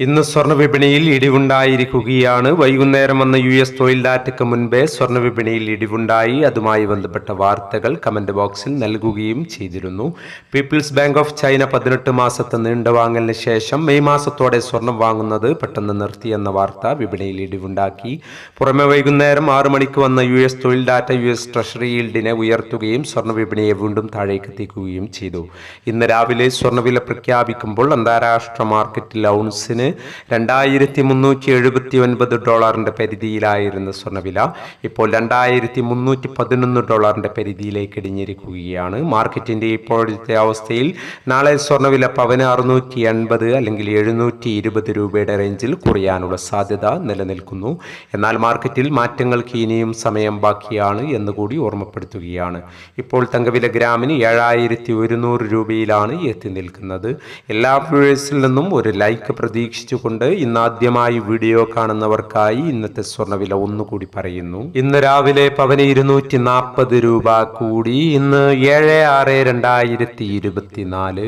ഇന്ന് സ്വർണ വിപണിയിൽ ഇടിവുണ്ടായിരിക്കുകയാണ്. വൈകുന്നേരം വന്ന യു എസ് തൊഴിൽ ഡാറ്റയ്ക്ക് മുൻപേ സ്വർണ വിപണിയിൽ ഇടിവുണ്ടായി. അതുമായി ബന്ധപ്പെട്ട വാർത്തകൾ കമന്റ് ബോക്സിൽ നൽകുകയും ചെയ്തിരുന്നു. പീപ്പിൾസ് ബാങ്ക് ഓഫ് ചൈന പതിനെട്ട് മാസത്തെ നീണ്ടുവാങ്ങലിന് ശേഷം മെയ് മാസത്തോടെ സ്വർണം വാങ്ങുന്നത് പെട്ടെന്ന് നിർത്തിയെന്ന വാർത്ത വിപണിയിൽ ഇടിവുണ്ടാക്കി. പുറമെ വൈകുന്നേരം ആറു മണിക്ക് വന്ന യു എസ് തൊഴിൽ ഡാറ്റ യു എസ് ട്രഷറി ഈൽഡിനെ ഉയർത്തുകയും സ്വർണ വിപണിയെ വീണ്ടും താഴേക്ക് എത്തിക്കുകയും ചെയ്തു. ഇന്ന് രാവിലെ സ്വർണവില പ്രഖ്യാപിക്കുമ്പോൾ അന്താരാഷ്ട്ര മാർക്കറ്റിൽ ഔൺസിന് രണ്ടായിരത്തി മുന്നൂറ്റി എഴുപത്തി ഒൻപത് ഡോളറിന്റെ പരിധിയിലായിരുന്ന സ്വർണവില ഇപ്പോൾ രണ്ടായിരത്തി മുന്നൂറ്റി പതിനൊന്ന് ഡോളറിന്റെ പരിധിയിലേക്ക് ഇടിഞ്ഞിരിക്കുകയാണ്. മാർക്കറ്റിന്റെ ഇപ്പോഴത്തെ അവസ്ഥയിൽ നാളെ സ്വർണവില പവന് അറുന്നൂറ്റി എൺപത് അല്ലെങ്കിൽ എഴുന്നൂറ്റി ഇരുപത് രൂപയുടെ റേഞ്ചിൽ കുറയാനുള്ള സാധ്യത നിലനിൽക്കുന്നു. എന്നാൽ മാർക്കറ്റിൽ മാറ്റങ്ങൾക്ക് ഇനിയും സമയം ബാക്കിയാണ് എന്ന് കൂടി ഓർമ്മപ്പെടുത്തുകയാണ്. ഇപ്പോൾ തങ്കവില ഗ്രാമിന് ഏഴായിരത്തി ഒരുന്നൂറ് രൂപയിലാണ് എത്തി നിൽക്കുന്നത്. എല്ലാ വ്യൂവേഴ്സിൽ നിന്നും ഒരു ലൈക്ക് പ്രതീക്ഷിച്ചുകൊണ്ട് ഇന്നാദ്യമായി വീഡിയോ കാണുന്നവർക്കായി ഇന്നത്തെ സ്വർണവില ഒന്നുകൂടി പറയുന്നു. ഇന്ന് രാവിലെ പവന് ഇരുന്നൂറ്റി നാൽപ്പത് രൂപ കൂടി ഇന്ന് ഏഴ് ആറ് രണ്ടായിരത്തി ഇരുപത്തിനാല്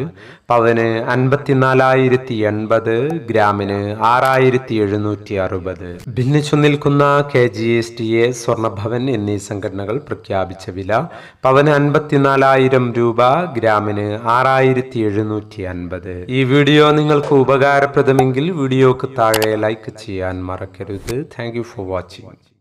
പവന് അൻപത്തിനാലായിരത്തി എൺപത് ഗ്രാമിന് ആറായിരത്തി എഴുന്നൂറ്റി അറുപത് ഭിന്നിച്ചു നിൽക്കുന്ന K G S T A Swarnabhavan എന്നീ സംഘടനകൾ പ്രഖ്യാപിച്ച വില പവന് അൻപത്തിനാലായിരം രൂപ ഗ്രാമിന് ആറായിരത്തി എഴുന്നൂറ്റി അൻപത് ഈ വീഡിയോ നിങ്ങൾക്ക് ഉപകാരപ്രദമെങ്കിൽ വീഡിയോക്ക് താഴെ ലൈക്ക് ചെയ്യാൻ മറക്കരുത്. Thank for watching